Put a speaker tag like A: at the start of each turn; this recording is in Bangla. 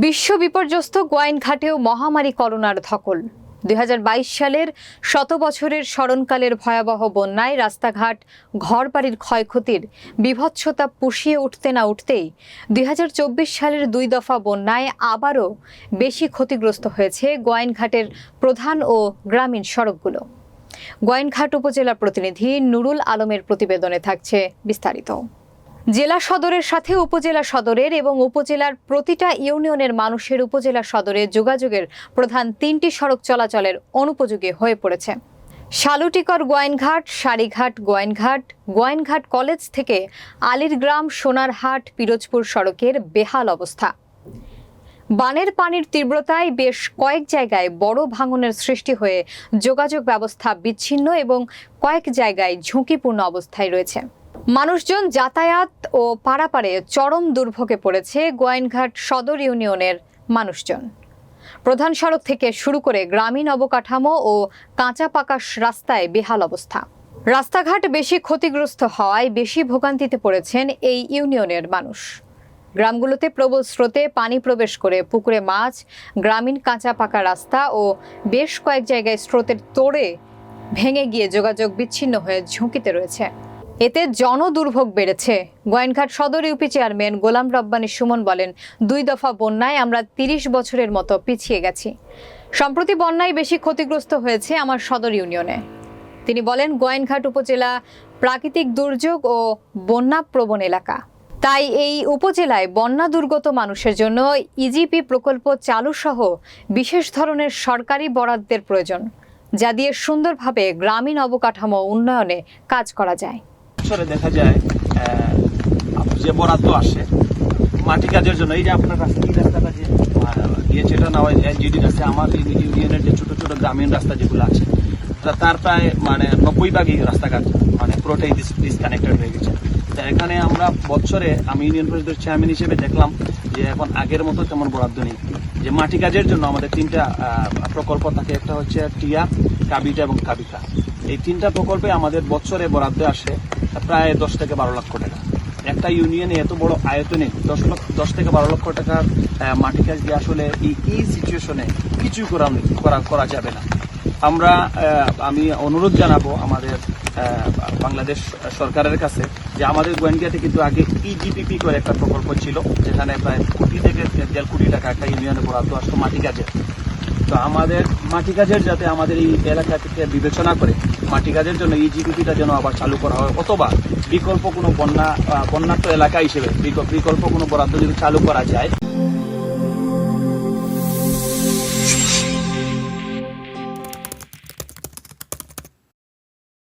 A: বিশ্ব বিপর্যস্ত গোয়াইনঘাটেও মহামারী করোনার ধকল। দুই হাজার বাইশ সালের শত বছরের স্মরণকালের ভয়াবহ বন্যায় রাস্তাঘাট, ঘরবাড়ির ক্ষয়ক্ষতির বিভৎসতা পুষিয়ে উঠতে না উঠতেই দুই হাজার চব্বিশ সালের দুই দফা বন্যায় আবারও বেশি ক্ষতিগ্রস্ত হয়েছে গোয়াইনঘাটের প্রধান ও গ্রামীণ সড়কগুলো। গোয়াইনঘাট উপজেলা প্রতিনিধি নুরুল আলমের প্রতিবেদনে থাকছে বিস্তারিত। জেলা সদরের সাথে উপজেলা সদরের এবং উপজেলার প্রতিটা ইউনিয়নের মানুষের উপজেলা সদরে যোগাযোগের প্রধান তিনটি সড়ক চলাচলের অনুপযোগী হয়ে পড়েছে। শালুটিকর গোয়াইনঘাট সারিঘাট গোয়াইনঘাট গোয়াইনঘাট কলেজ থেকে আলিরগ্রাম, সোনারহাট, পিরোজপুর সড়কের বেহাল অবস্থা। বানের পানির তীব্রতায় বেশ কয়েক জায়গায় বড় ভাঙনের সৃষ্টি হয়ে যোগাযোগ ব্যবস্থা বিচ্ছিন্ন এবং কয়েক জায়গায় ঝুঁকিপূর্ণ অবস্থায় রয়েছে। মানুষজন যাতায়াত ও পারাপারে চরম দুর্ভোগে পড়েছে গোয়াইনঘাট সদর ইউনিয়নের মানুষজন। প্রধান সড়ক থেকে শুরু করে গ্রামীণ অবকাঠামো ও কাঁচা পাকা রাস্তায় বেহাল অবস্থা। রাস্তাঘাট বেশি ক্ষতিগ্রস্ত হওয়ায় বেশি ভোগান্তিতে পড়েছেন এই ইউনিয়নের মানুষ। গ্রামগুলোতে প্রবল স্রোতে পানি প্রবেশ করে পুকুরে মাছ, গ্রামীণ কাঁচা পাকা রাস্তা ও বেশ কয়েক জায়গায় স্রোতের তোড়ে ভেঙে গিয়ে যোগাযোগ বিচ্ছিন্ন হয়ে ঝুঁকিতে রয়েছে। এতে জনদুর্ভোগ বেড়েছে। গোয়াইনঘাট সদর ইউপি চেয়ারম্যান গোলাম রব্বানী সুমন বলেন, দুই দফা বন্যায় আমরা তিরিশ বছরের মতো পিছিয়ে গেছি। সম্প্রতি বন্যায় বেশি ক্ষতিগ্রস্ত হয়েছে আমার সদর ইউনিয়নে। তিনি বলেন গোয়াইনঘাট উপজেলা প্রাকৃতিক দুর্যোগ ও বন্যা প্রবণ এলাকা। তাই এই উপজেলায় বন্যা দুর্গত মানুষের জন্য ইজিপি প্রকল্প চালু সহ বিশেষ ধরনের সরকারি বরাদ্দের প্রয়োজন, যা দিয়ে সুন্দরভাবে গ্রামীণ অবকাঠামো উন্নয়নে কাজ করা যায়।
B: বছরে দেখা যায় যে বরাদ্দ আসে, মাটি কাজের জন্য, এই যে আপনার রাস্তা এই রাস্তাটা যে দিয়েছে, এটা না এনজিডি আছে আমার ইউনিয়নের যে ছোট ছোট গ্রামীণ রাস্তা যেগুলো আছে তার প্রায় মানে নব্বই ভাগই রাস্তাঘাট মানে পুরোটাই ডিসকানেক্টেড হয়ে গেছে। তা এখানে আমরা বছরে, আমি ইউনিয়ন পরিষদের চেয়ারম্যান হিসেবে দেখলাম যে এখন আগের মতো তেমন বরাদ্দ নেই। যে মাটি কাজের জন্য আমাদের তিনটা প্রকল্প থাকে, একটা হচ্ছে টিয়া, কাবিটা এবং কাবিকা। এই তিনটা প্রকল্পে আমাদের বছরে বরাদ্দ আসে প্রায় দশ থেকে বারো লক্ষ টাকা। একটা ইউনিয়নে এত বড় আয়তনে দশ লক্ষ, দশ থেকে বারো লক্ষ টাকার মাটি কাজ দিয়ে আসলে এই এই সিচুয়েশনে কিছুই করা করা যাবে না। আমরা আমি অনুরোধ জানাব আমাদের বাংলাদেশ সরকারের কাছে যে আমাদের গোয়েন্দিয়াতে কিন্তু আগে ইজিপিপি করে একটা প্রকল্প ছিল, যেখানে প্রায় কোটি থেকে দেড় কোটি টাকা একটা ইউনিয়নে বরাদ্দ আসতো মাটি কাজে। তো আমাদের মাটি কাজের যাতে আমাদের এই এলাকা থেকে বিবেচনা করে মাটি কাজের জন্য এই জিডিপিটা যেন আবার চালু করা হয়, অথবা বিকল্প কোনো বন্যা বন্যাক্ত এলাকা হিসেবে বিকল্প কোনো বরাদ্দ যদি চালু করা যায়